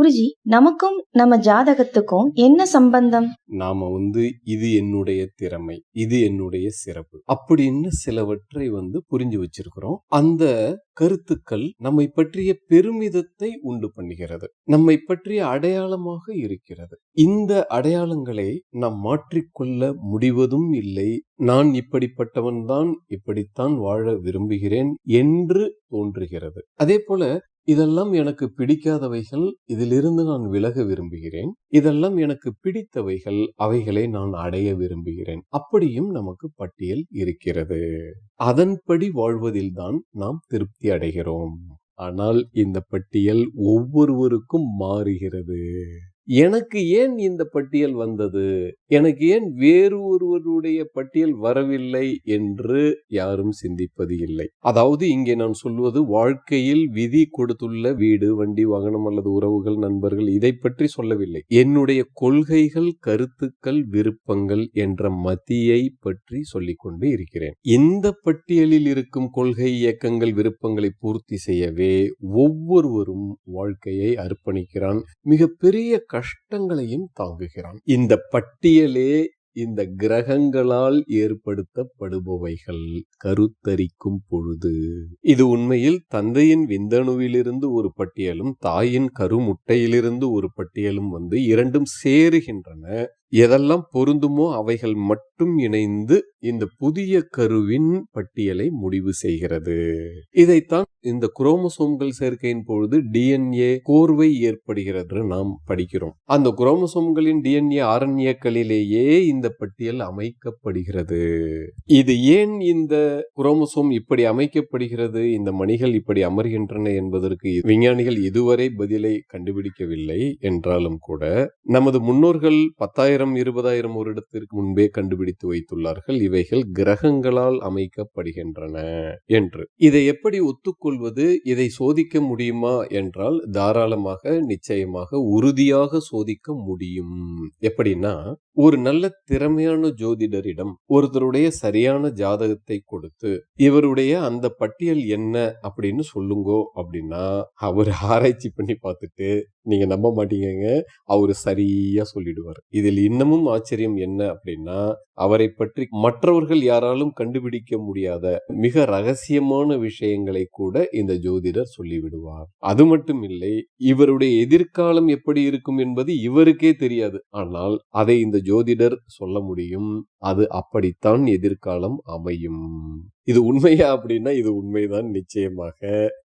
குருஜி நமக்கும் நம்ம ஜாதகத்துக்கும் என்ன சம்பந்தம்? நாம வந்து இது என்னுடைய திறமை இது என்னுடைய சிறப்பு அப்படின்னு சிலவற்றை வந்து புரிஞ்சு வச்சிருக்கிறோம். அந்த கருத்துக்கள் நம்மை பற்றிய பெருமிதத்தை உண்டு பண்ணுகிறது நம்மை பற்றிய அடையாளமாக இருக்கிறது. இந்த அடையாளங்களை நாம் மாற்றிக்கொள்ள முடிவதும் இல்லை. நான் இப்படிப்பட்டவன் தான் இப்படித்தான் வாழ விரும்புகிறேன் என்று தோன்றுகிறது. அதே போல இதெல்லாம் எனக்கு பிடிக்காதவைகள் இதிலிருந்து நான் விலக விரும்புகிறேன். இதெல்லாம் எனக்கு பிடித்தவைகள் அவைகளை நான் அடைய விரும்புகிறேன். அப்படியும் நமக்கு பட்டியல் இருக்கிறது. அதன்படி வாழ்வதில்தான் நாம் திருப்தி அடைகிறோம். ஆனால் இந்த பட்டியல் ஒவ்வொருவருக்கும் மாறுகிறது. எனக்கு ஏன் இந்த பட்டியல் வந்தது? எனக்கு ஏன் வேறு ஒருவருடைய பட்டியல் வரவில்லை என்று யாரும் சிந்திப்பது இல்லை. அதாவது இங்கே நான் சொல்வது வாழ்க்கையில் விதி கொடுத்துள்ள வீடு வண்டி வாகனம் அல்லது உறவுகள் நண்பர்கள் இதை பற்றி சொல்லவில்லை. என்னுடைய கொள்கைகள் கருத்துக்கள் விருப்பங்கள் என்ற மதியை பற்றி சொல்லிக்கொண்டு இருக்கிறேன். இந்த பட்டியலில் இருக்கும் கொள்கை இயக்கங்கள் விருப்பங்களை பூர்த்தி செய்யவே ஒவ்வொருவரும் வாழ்க்கையை அர்ப்பணிக்கிறான். மிகப்பெரிய கஷ்டங்களையும் தாங்குகிறான். இந்த பட்டியலே இந்த கிரகங்களால் ஏற்படுத்தப்படுபவைகள் கருத்தரிக்கும் பொழுது. இது உண்மையில் தந்தையின் விந்தணுவிலிருந்து ஒரு பட்டியலும் தாயின் கருமுட்டையிலிருந்து ஒரு பட்டியலும் வந்து இரண்டும் சேருகின்றன. எதெல்லாம் பொருந்துமோ அவைகள் மட்டும் இணைந்து இந்த புதிய கருவின் பட்டியலை முடிவு செய்கிறது. இதைத்தான் இந்த குரோமசோம்கள் சேர்க்கையின் பொழுது டிஎன்ஏ கோர்வை ஏற்படுகிறது நாம் படிக்கிறோம். அந்த குரோமசோம்களின் டிஎன்ஏ ஆரண்யக்களிலேயே இந்த பட்டியல் அமைக்கப்படுகிறது. இது ஏன் இந்த குரோமசோம் இப்படி அமைக்கப்படுகிறது? இந்த மணிகள் இப்படி அமர்கின்றன என்பதற்கு விஞ்ஞானிகள் இதுவரை பதிலை கண்டுபிடிக்கவில்லை என்றாலும் கூட நமது முன்னோர்கள் பத்தாயிரம் பத்தாயிரம் இருபதாயிரம் வருடத்திற்கு முன்பே கண்டுபிடித்து வைத்துள்ளார்கள். இவைகள் கிரகங்களால் அமைக்கப்படுகின்றன என்று. இதை எப்படி ஒத்துக்கொள்வது? இதை சோதிக்க முடியுமா என்றால் தாராளமாக நிச்சயமாக உறுதியாக சோதிக்க முடியும். எப்படின்னா ஒரு நல்ல திறமையான ஜோதிடரிடம் ஒருத்தருடைய சரியான ஜாதகத்தை கொடுத்து இவருடைய அந்த பட்டியல் என்ன? அப்படின்னு சொல்லுங்கோ அப்படின்னா அவர் ஆராய்ச்சி பண்ணி பார்த்துட்டு நீங்க நம்ப மாட்டீங்க அவரு சரியா சொல்லிடுவார். இதில் இன்னமும் ஆச்சரியம் என்ன அப்படின்னா அவரை பற்றி மற்றவர்கள் யாராலும் கண்டுபிடிக்க முடியாத மிக ரகசியமான விஷயங்களை கூட இந்த ஜோதிடர் சொல்லிவிடுவார். அது மட்டும் இல்லை இவருடைய எதிர்காலம் எப்படி இருக்கும் என்பது இவருக்கே தெரியாது. ஆனால் அதை இந்த ஜோதிடர் சொல்ல முடியும் அது அப்படித்தான் எதிர்காலம் அமையும். இது உண்மையா அப்படின்னா இது உண்மைதான் நிச்சயமாக.